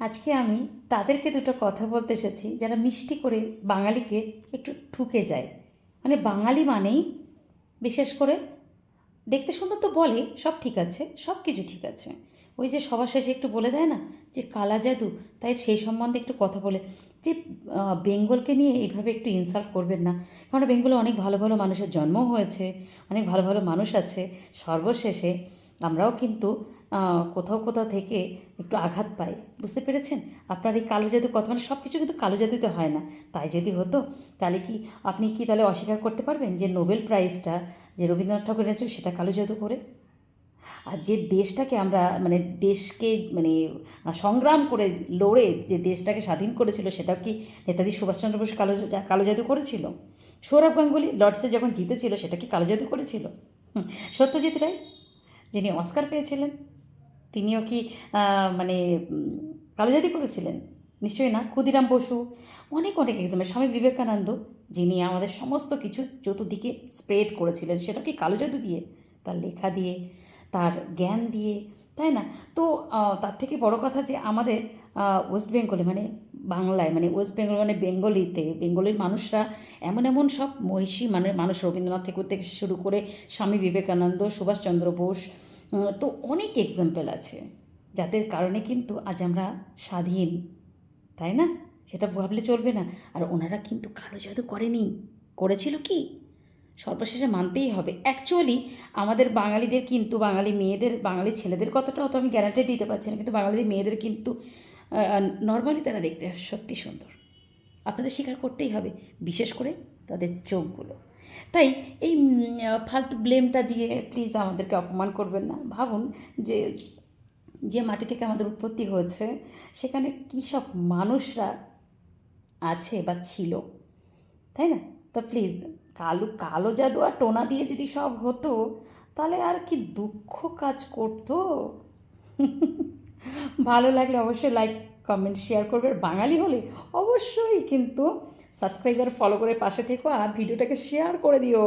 আজকে আমি তাদেরকে দুটো কথা বলতে এসেছি যারা মিষ্টি করে বাঙালিকে একটু ঠুকে যায়। মানে বাঙালি মানেই বিশেষ করে দেখতে সুন্দর তো বলে, সব ঠিক আছে, সব কিছু ঠিক আছে। ওই যে সবার শেষে একটু বলে দেয় না যে কালা জাদু, তাই সেই সম্বন্ধে একটু কথা বলে। যে বেঙ্গলকে নিয়ে এইভাবে একটু ইনসাল্ট করবেন না। কারণ বেঙ্গলে অনেক ভালো ভালো মানুষের জন্ম হয়েছে, অনেক ভালো ভালো মানুষ আছে। সর্বশেষে আমরাও কিন্তু কোথাও কোথাও থেকে একটু আঘাত পাই বুঝতে পেরেছেন? আপনার এই কালো জাদু কথা মানে সব কিছু কিন্তু কালো জাদুতে হয় না। তাই যদি হতো, তাহলে কি আপনি কি তাহলে অস্বীকার করতে পারবেন যে নোবেল প্রাইজটা যে রবীন্দ্রনাথ ঠাকুর এনেছিল, সেটা কালো জাদু করে? আর যে দেশটাকে আমরা মানে দেশকে মানে সংগ্রাম করে লড়ে যে দেশটাকে স্বাধীন করেছিল সেটা কি নেতাজি সুভাষচন্দ্র বোস কালো কালো জাদু করেছিল? সৌরভ গাঙ্গুলি লর্ডসে যখন জিতেছিল, সেটা কি কালো জাদু করেছিল? সত্যজিৎ রায়, যিনি অস্কার পেয়েছিলেন তিনিও কি মানে উম, কালো জাদু করেছিলেন? নিশ্চয়ই না? ক্ষুদিরাম বসু? অনেক অনেক এক্সাম্পল স্বামী বিবেকানন্দ যিনি আমাদের সমস্ত কিছু চতুর্দিকে স্প্রেড করেছিলেন সেটা কি কালো জাদু দিয়ে? তার লেখা দিয়ে তার জ্ঞান দিয়ে তাই না? তো তার থেকে বড় কথা যে আমাদের ওয়েস্ট বেঙ্গলে মানে বাংলায় মানে ওয়েস্ট বেঙ্গল মানে বেঙ্গলিতে বেঙ্গলের মানুষরা এমন এমন সব মহিষী মানে মানুষ রবীন্দ্রনাথ ঠাকুর থেকে শুরু করে স্বামী বিবেকানন্দ সুভাষচন্দ্র বোস তো অনেক এক্সাম্পল আছে। যাদের কারণে কিন্তু আজ আমরা স্বাধীন, তাই না? সেটা ভাবলে চলবে না। আর ওনারা কিন্তু কালো জাদু করেনি। করেছিল কি? সর্বশেষে মানতেই হবে। অ্যাকচুয়ালি আমাদের বাঙালিদের কিন্তু, বাঙালি মেয়েদের, বাঙালি ছেলেদের কতটাও অত আমি গ্যারান্টি দিতে পারছি না। কিন্তু বাঙালিদের মেয়েদের কিন্তু নর্মালি তারা দেখতে সত্যি সুন্দর। আপনাদের স্বীকার করতেই হবে। বিশেষ করে তাদের চোখগুলো। তাই এই ফালতু ব্লেমটা দিয়ে প্লিজ আমাদেরকে অপমান করবেন না। ভাবুন যে যে মাটি থেকে আমাদের উৎপত্তি হয়েছে, সেখানে কী সব মানুষরা আছে বা ছিল, তাই না? তো প্লিজ কালো কালো জাদু আর টোনা দিয়ে যদি সব হতো, তাহলে আর কি দুঃখ কাজ করতো? ভালো লাগলে অবশ্যই লাইক কমেন্ট শেয়ার করবে। বাঙালি হলে অবশ্যই কিন্তু সাবস্ক্রাইবার ফলো করে পাশে থেকো আর ভিডিওটাকে শেয়ার করে দিও।